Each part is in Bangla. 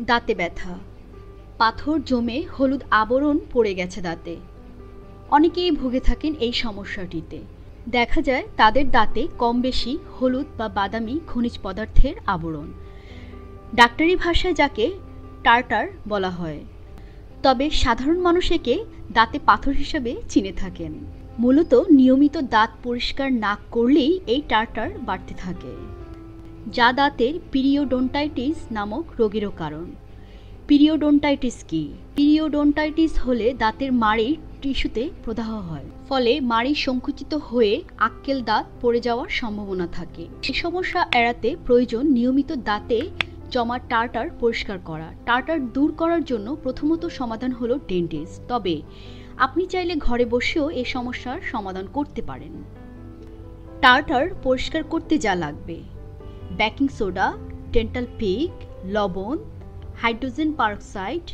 দাঁতে ব্যথা। পাথর জমে হলুদ আবরণ পড়ে গেছে দাঁতে। অনেকেই ভুগে থাকেন এই সমস্যাটিতে। দেখা যায় তাদের দাঁতে কম বেশি হলুদ বা বাদামি খনিজ পদার্থের আবরণ। ডাক্তারি ভাষায় যাকে টার্টার বলা হয়। তবে সাধারণ মানুষ একে দাঁতে পাথর হিসাবে চিনে থাকেন। মূলত নিয়মিত দাঁত পরিষ্কার না করলেই এই টার্টার বাড়তে থাকে। যা দাঁতের পিরিওডোন্টাইটিস নামক রোগেরও কারণ। পিরিওডোন্টাইটিস কি? পিরিওডোন্টাইটিস হলে দাঁতের মাড়ির টিস্যুতে প্রদাহ হয়, ফলে মাড়ি সংকুচিত হয়ে আক্কেল দাঁত পড়ে যাওয়ার সম্ভাবনা থাকে। এই সমস্যা এড়াতে প্রয়োজন নিয়মিত দাঁতে জমা টার্টার পরিষ্কার করা। টার্টার দূর করার জন্য প্রথমত সমাধান হলো ডেন্টিস্ট। তবে আপনি চাইলে ঘরে বসেও এই সমস্যার সমাধান করতে পারেন। টার্টার পরিষ্কার করতে যা লাগবে। বেকিং সোডা, ডেন্টাল পিক, লবণ, হাইড্রোজেন পারক্সাইড,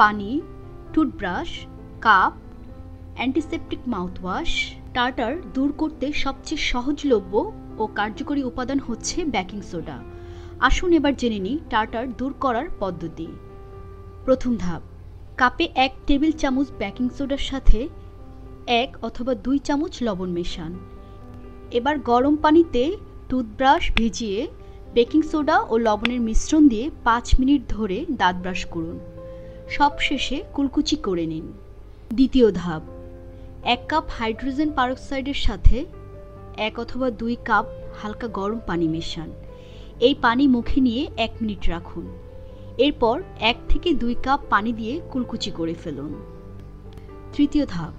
পানি, toothbrush, cup, antiseptic mouthwash. Tartar দূর করতে সবচেয়ে সহজলভ্য ও কার্যকরী উপাদান হচ্ছে বেকিং সোডা। আসুন এবার জেনে নিই টার্টার দূর করার পদ্ধতি। প্রথম ধাপ, কাপে এক টেবিল চামচ বেকিং সোডার সাথে এক অথবা দুই চামচ লবণ মেশান। এবার গরম পানিতে টুথব্রাশ ভিজিয়ে বেকিং সোডা ও লবণের মিশ্রণ দিয়ে পাঁচ মিনিট ধরে দাঁত ব্রাশ করুন। সবশেষে কুলকুচি করে নিন। দ্বিতীয় ধাপ, এক কাপ হাইড্রোজেন পারক্সাইডের সাথে এক অথবা দুই কাপ হালকা গরম পানি মেশান। এই পানি মুখে নিয়ে এক মিনিট রাখুন। এরপর এক থেকে দুই কাপ পানি দিয়ে কুলকুচি করে ফেলুন। তৃতীয় ধাপ,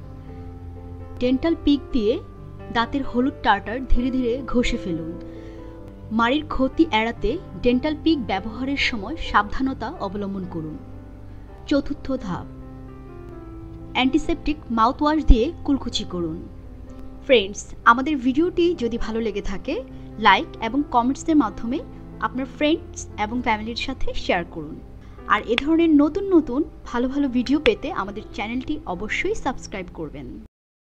ডেন্টাল পিক দিয়ে দাঁতের হলুদ টার্টার ধীরে ধীরে ঘষে ফেলুন। মাড়ির ক্ষতি এড়াতে ডেন্টাল পিক ব্যবহারের সময় সাবধানতা অবলম্বন করুন। চতুর্থ ধাপ। অ্যান্টিসেপটিক মাউথওয়াশ দিয়ে কুলকুচি করুন। ফ্রেন্ডস, আমাদের ভিডিওটি যদি ভালো লেগে থাকে, লাইক এবং কমেন্টসের মাধ্যমে আপনার ফ্রেন্ডস এবং ফ্যামিলির সাথে শেয়ার করুন। আর এ ধরনের নতুন নতুন ভালো ভালো ভিডিও পেতে আমাদের চ্যানেলটি অবশ্যই সাবস্ক্রাইব করবেন।